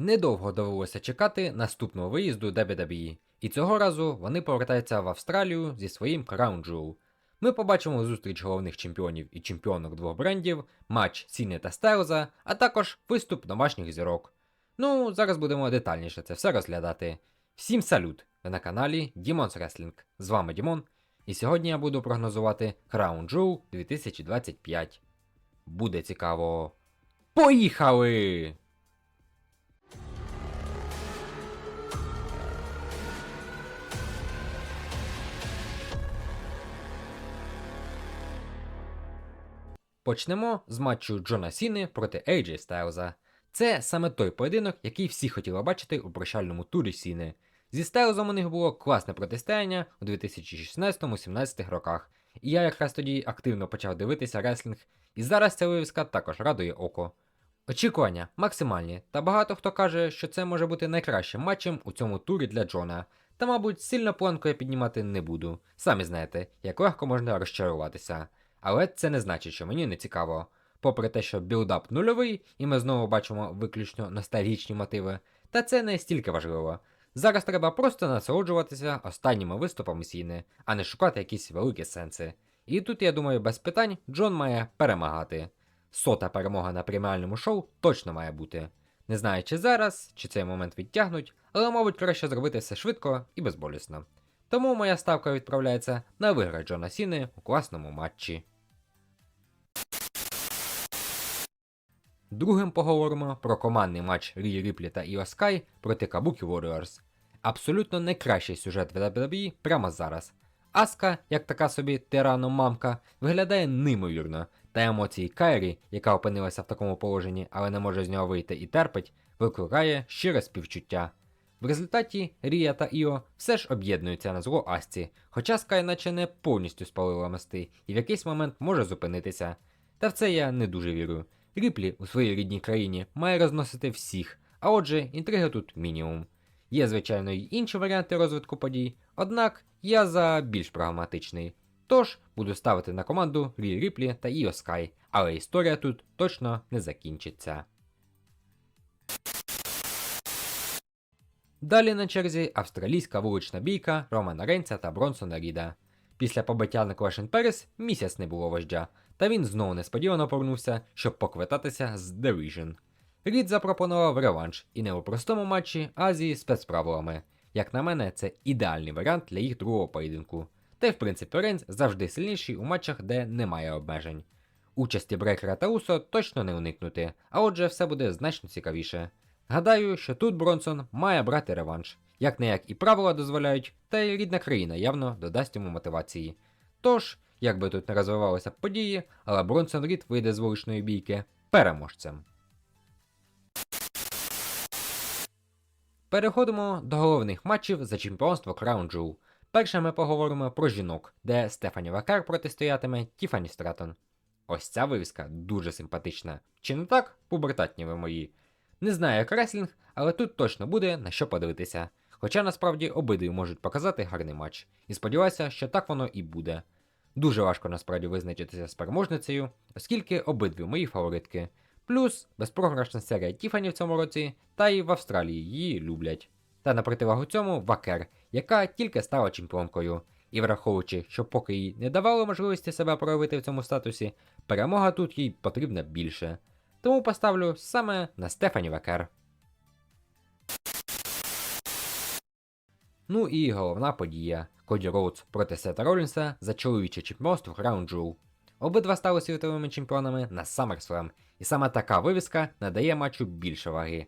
Недовго довелося чекати наступного виїзду WWE, і цього разу вони повертаються в Австралію зі своїм Crown Jewel. Ми побачимо зустріч головних чемпіонів і чемпіонок двох брендів, матч Сіни та Стайлза, а також виступ домашніх зірок. Ну, зараз будемо детальніше це все розглядати. Всім салют! Ви на каналі Demons Wrestling. З вами Дімон, і сьогодні я буду прогнозувати Crown Jewel 2025. Буде цікаво. Поїхали! Почнемо з матчу Джона Сіни проти AJ Стайлза. Це саме той поєдинок, який всі хотіли бачити у прощальному турі Сіни. Зі Стайлзом у них було класне протистояння у 2016-17 роках, і я якраз тоді активно почав дивитися реслінг, і зараз ця вивіска також радує око. Очікування максимальні, та багато хто каже, що це може бути найкращим матчем у цьому турі для Джона. Та, мабуть, сильно планку я піднімати не буду. Самі знаєте, як легко можна розчаруватися. Але це не значить, що мені не цікаво. Попри те, що білдап нульовий, і ми знову бачимо виключно ностальгічні мотиви, та це не стільки важливо. Зараз треба просто насолоджуватися останніми виступами Сіни, а не шукати якісь великі сенси. І тут, я думаю, без питань Джон має перемагати. Сота перемога на преміальному шоу точно має бути. Не знаю, чи зараз, чи цей момент відтягнуть, але, мабуть, краще зробити все швидко і безболісно. Тому моя ставка відправляється на виграш Джона Сіни у класному матчі. Другим поговоримо про командний матч Рі Ріплі та Іо Скай проти Кабукі Warriors. Абсолютно найкращий сюжет в WWE прямо зараз. Аска, як така собі тирано-мамка, виглядає неймовірно, та емоції Кайрі, яка опинилася в такому положенні, але не може з нього вийти і терпить, викликає щире співчуття. В результаті Рія та Іо все ж об'єднуються на зло Асці, хоча Скай наче не повністю спалила мости і в якийсь момент може зупинитися. Та в це я не дуже вірю. Ріплі у своїй рідній країні має розносити всіх, а отже, інтриги тут мінімум. Є, звичайно, й інші варіанти розвитку подій, однак я за більш прагматичний. Тож буду ставити на команду Рі Ріплі та Іо Скай, але історія тут точно не закінчиться. Далі на черзі австралійська вулична бійка Романа Рейнса та Бронсона Ріда. Після побиття на Клешен Перес місяць не було вождя, та він знову несподівано повернувся, щоб поквитатися з The Vision. Рід запропонував реванш і не у простому матчі, а зі спецправилами. Як на мене, це ідеальний варіант для їх другого поєдинку. Та й в принципі Рейнс завжди сильніший у матчах, де немає обмежень. Участі Брекера та Усо точно не уникнути, а отже, все буде значно цікавіше. Гадаю, що тут Бронсон має брати реванш. Як не як і правила дозволяють, та й рідна країна явно додасть йому мотивації. Тож, як би тут не розвивалися події, але Бронсон Рід вийде з вуличної бійки переможцем. Переходимо до головних матчів за чемпіонство Crown Jewel. Перше ми поговоримо про жінок, де Стефані Вакар протистоятиме Тіфані Стратон. Ось ця вивіска дуже симпатична. Чи не так, пубертатні ви мої? Не знаю, як реслінг, але тут точно буде на що подивитися. Хоча насправді обидві можуть показати гарний матч. І сподіваюся, що так воно і буде. Дуже важко насправді визначитися з переможницею, оскільки обидві мої фаворитки. Плюс безпрограшна серія Тіфані в цьому році, та й в Австралії її люблять. Та на противагу цьому Вакер, яка тільки стала чемпіонкою. І враховуючи, що поки їй не давало можливості себе проявити в цьому статусі, перемога тут їй потрібна більше. Тому поставлю саме на Стефані Вакер. Ну і головна подія Коді Роудс проти Сета Ролінса за чоловіче чемпіонство Crown Jewel. Обидва стали світовими чемпіонами на SummerSlam, і саме така вивіска надає матчу більше ваги.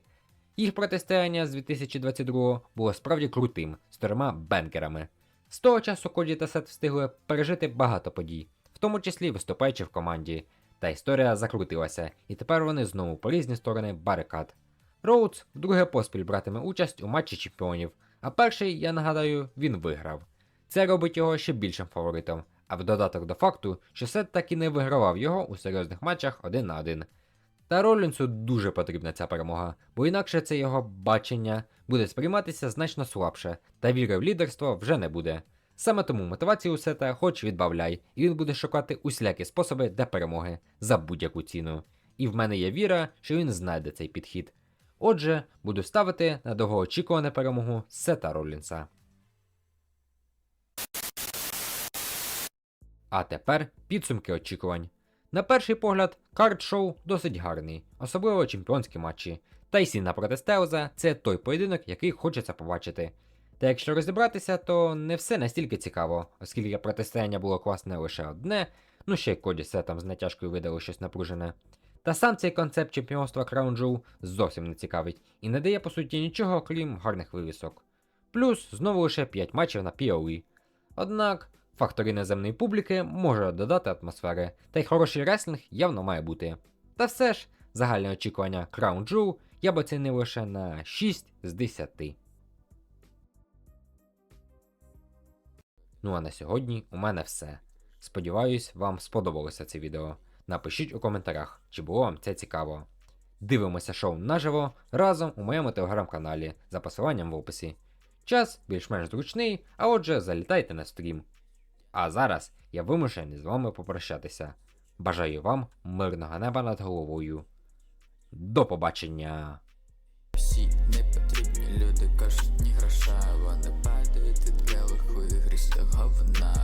Їх протистояння з 2022 було справді крутим, з трьома бенгерами. З того часу Коді та Сет встигли пережити багато подій, в тому числі виступаючи в команді. Та історія закрутилася, і тепер вони знову по різні сторони барикад. Роудс вдруге поспіль братиме участь у матчі чемпіонів, а перший, я нагадаю, він виграв. Це робить його ще більшим фаворитом, а в додаток до факту, що Сет так і не вигравав його у серйозних матчах один на один. Та Ролінсу дуже потрібна ця перемога, бо інакше це його бачення буде сприйматися значно слабше, та віри в лідерство вже не буде. Саме тому мотивацію Сета хоч відбавляй, і він буде шукати усілякі способи для перемоги за будь-яку ціну. І в мене є віра, що він знайде цей підхід. Отже, буду ставити на довгоочікувану перемогу Сета Ролінса. А тепер підсумки очікувань. На перший погляд, карт-шоу досить гарний, особливо чемпіонські матчі. Тайсіна проти Стелза це той поєдинок, який хочеться побачити. Та якщо розібратися, то не все настільки цікаво, оскільки протистояння було класне лише одне, ну ще й Коді Сетом з натяжкою видали щось напружене. Та сам цей концепт чемпіонства Crown Jewel зовсім не цікавить і не дає по суті нічого, крім гарних вивісок. Плюс знову лише 5 матчів на POE. Однак фактор іноземної публіки може додати атмосфери, та й хороший реслінг явно має бути. Та все ж, загальне очікування Crown Jewel я б оцінив лише на 6 з 10. Ну а на сьогодні у мене все. Сподіваюсь, вам сподобалося це відео. Напишіть у коментарях, чи було вам це цікаво. Дивимося шоу наживо разом у моєму телеграм-каналі за посиланням в описі. Час більш-менш зручний, а отже, залітайте на стрім. А зараз я вимушений з вами попрощатися. Бажаю вам мирного неба над головою. До побачення! of a night.